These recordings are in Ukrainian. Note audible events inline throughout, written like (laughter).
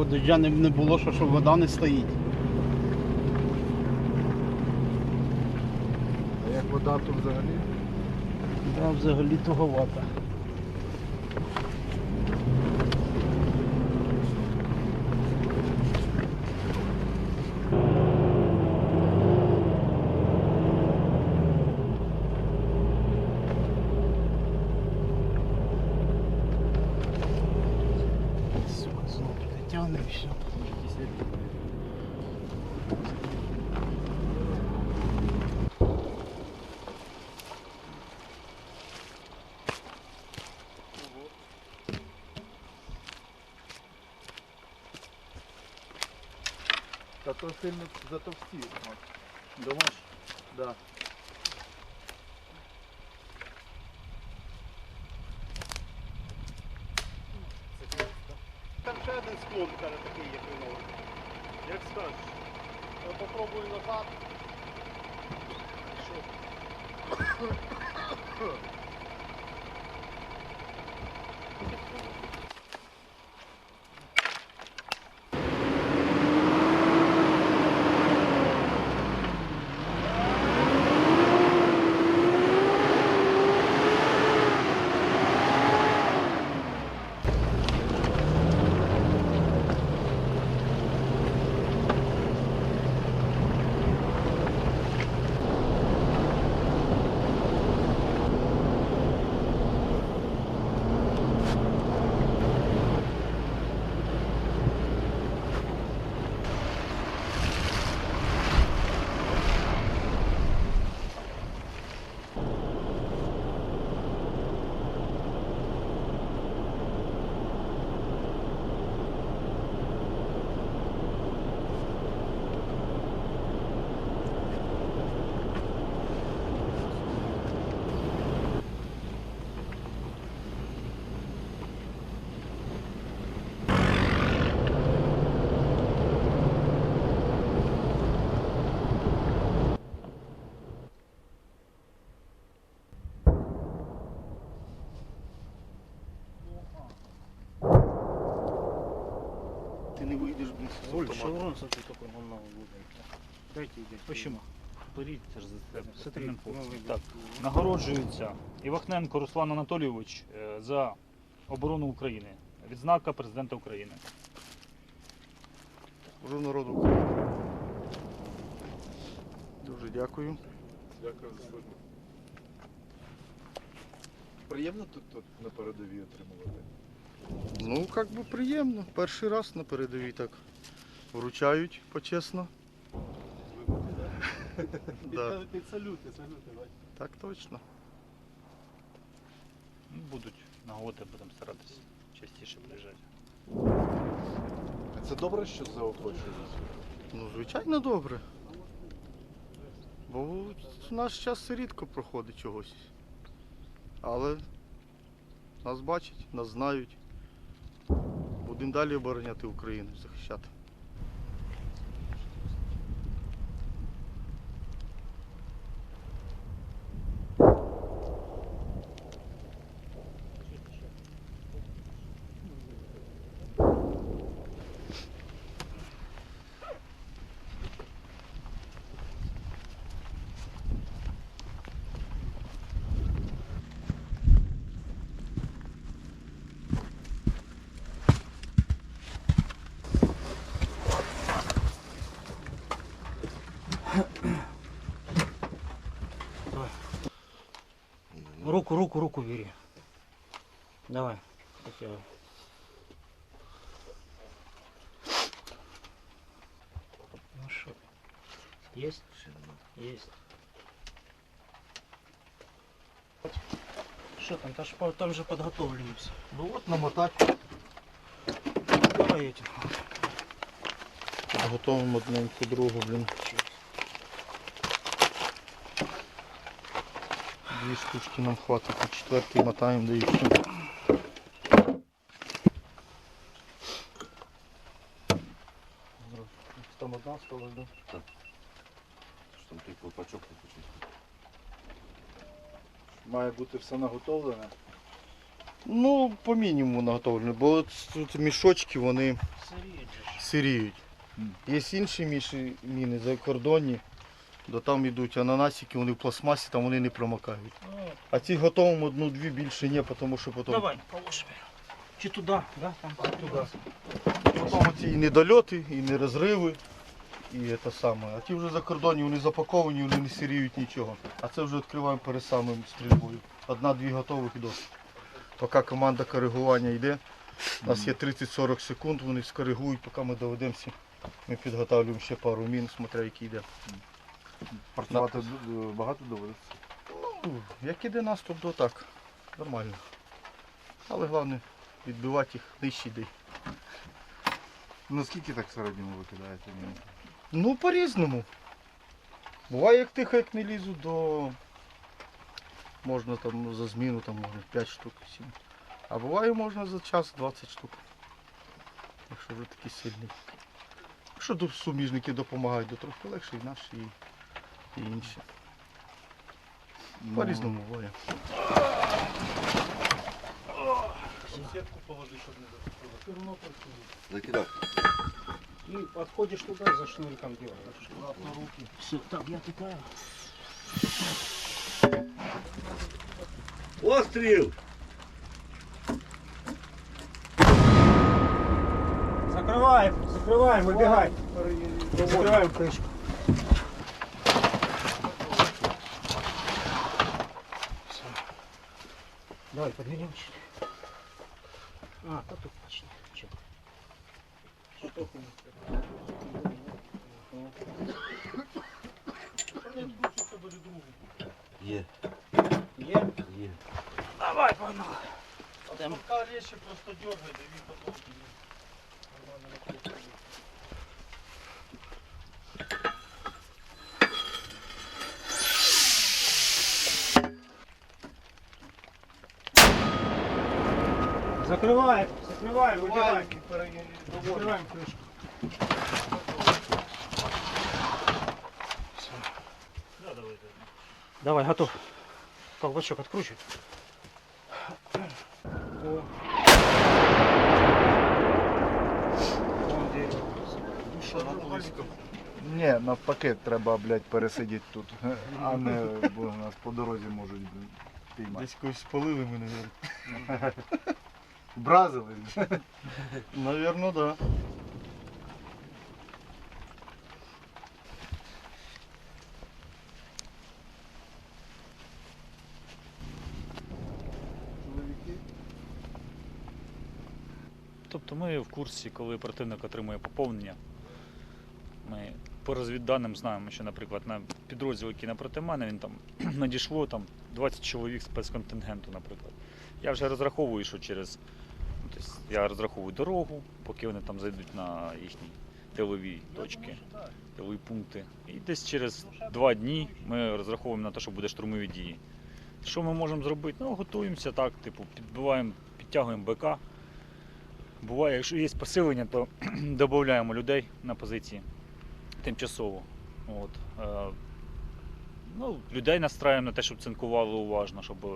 такого дождя не, не було, що, що вода не стоїть. А як вода тут взагалі? Да, взагалі туговато. І все. Та то сильно затовстів. Думаєш? Да. Там ще один склон каже такий, як новий. Як скажеш. Я попробую назад. Ти не вийдеш блін з Оль, автомата. шеврон смотри, какой он новый. Дайте идите. Почему? Беріть, це ж за Смотри, новий Так, нагороджується Івахненко Руслан Анатолійович е, за оборону України. Відзнака президента України. Служу народу України. Дуже дякую. Дякую за службу. Приємно тут, тут на передовій отримувати. Ну, як би приємно. Перший раз на передовій так вручають почесно. Да, Під салюти, салюти, бачиш. так точно. Ну, Будуть нагоди, будемо старатися частіше приїжджати. А це добре, що заохочують? Ну, звичайно, добре. Бо в наш час рідко проходить чогось. Але нас бачать, нас знають. Будемо далі обороняти Україну, захищати. Руку, руку, руку бери. Давай. Ну что? Есть? Есть. Что там? Там же, там же подготовлены все. Ну от намотати. Давай этим. Готовимо одненьку другу, блін. Дві штучки нам хватить, четвертий мотаємо, да і все. Там одна осталась, да? Що там той колпачок не почистити. Має бути все наготовлене. Ну, по мінімуму наготовлені, бо от тут мішочки вони сиріють. Є інші міші, міни закордонні, до там йдуть ананасики, вони в пластмасі, там вони не промокають. А ці готовимо одну-дві більше ні, тому що потім, Давай, положимо. Чи туди, да? Там туди. потім ці і недольоти, і не розриви, і те саме. А ті вже закордонні, вони запаковані, вони не сиріють нічого. А це вже відкриваємо перед самим стрільбою. Одна-дві готових і досить. Поки команда коригування йде, у нас є 30-40 секунд, вони скоригують, поки ми доведемося. Ми підготовлюємо ще пару мін, смотря які йде. Працювати багато доводиться. Ну, як іде наступ, то так. Нормально. Але головне відбивати їх нижче йде. Ну скільки так в середньому ви кидаєте мін? Ну, по-різному. Буває, як тихо, як не лізу, до можна там ну, за зміну там може 5 штук 7. А буває можна за час 20 штук. Якщо вже такий сильний. Якщо до- суміжники допомагають, то трохи легше і наші, і, і інші. Ну, По-різному буває. Сітку положи, щоб не запустило. Закидав. И подходишь туда, за шнурком делаешь. Аккуратно руки. Все, так, я тыкаю. Постріл! Закрываем, закрываем, выбегай. Закрываем крышку. Давай, подвернем чуть. А, то тут почти. Чё? Є, Е? є. Давай, погнали. Пока речі просто дергай, да він потім. Закрываем, закрываем, выбегаем. Закрываем крышку. Да, давай, давай. Давай, готов. Колпачок откручивай. О. Вон дерево. Душа на близко. Ні, навпаки, треба, блядь, пересидіти тут. А не, бо нас по дорозі можуть блін, піймати. Десь когось спалили ми, (laughs) мабуть. Бразили. Да. Тобто ми в курсі, коли противник отримує поповнення. Ми по розвідданим знаємо, що, наприклад, на підрозділ, який напроти мене, він там (clears throat) надійшло там 20 чоловік спецконтингенту, наприклад. Я вже розраховую, що через. Тобто я розраховую дорогу, поки вони там зайдуть на їхні тилові точки, тилові пункти. І десь через два дні ми розраховуємо на те, що буде штурмові дії. Що ми можемо зробити? Ну, готуємося так, типу, підбиваємо, підтягуємо БК. Буває, якщо є посилення, то (clears throat) додаємо людей на позиції тимчасово. От. Е, ну, людей настраюємо на те, щоб цинкували уважно, щоб е,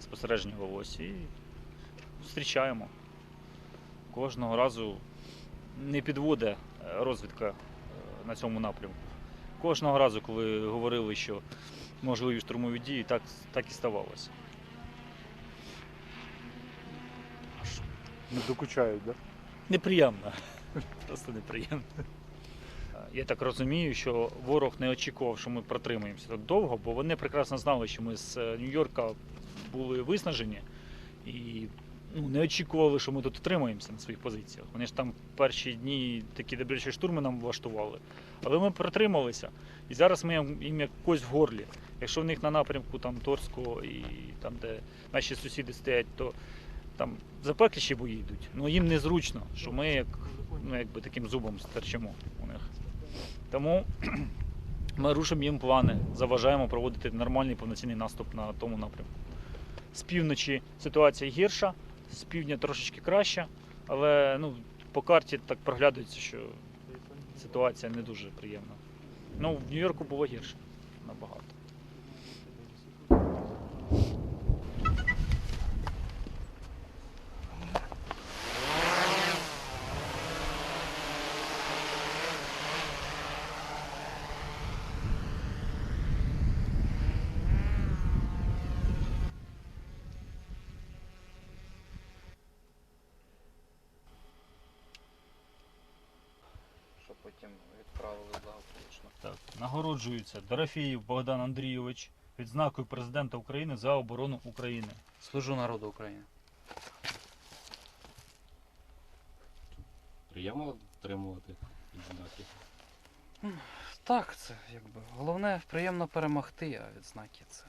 спостереження велося. І зустрічаємо. Кожного разу не підводить е, розвідка е, на цьому напрямку. Кожного разу, коли говорили, що можливі штурмові дії, так, так і ставалося. Не докучають, так? Неприємно. (laughs) Просто неприємно. Я так розумію, що ворог не очікував, що ми протримаємося так довго, бо вони прекрасно знали, що ми з е, Нью-Йорка були виснажені і ну, не очікували, що ми тут тримаємося на своїх позиціях. Вони ж там перші дні такі добрячі штурми нам влаштували. Але ми протрималися. І зараз ми їм- їм як кость в горлі. Якщо в них на напрямку там Торського і там, де наші сусіди стоять, то там запекліші бої йдуть. Ну їм незручно, що ми як, ну, якби таким зубом стерчимо у них. Тому (clears throat) ми рушимо їм плани, заважаємо проводити нормальний повноцінний наступ на тому напрямку. З півночі ситуація гірша, з півдня трошечки краще, але ну, по карті так проглядується, що ситуація не дуже приємна. Ну, в Нью-Йорку було гірше набагато. Потім відправили благополучно. Так, нагороджується Дорофєєв Богдан Андрійович відзнакою президента України за оборону України. Служу народу України. Приємно отримувати відзнаки. Так, це якби головне приємно перемогти, а відзнаки це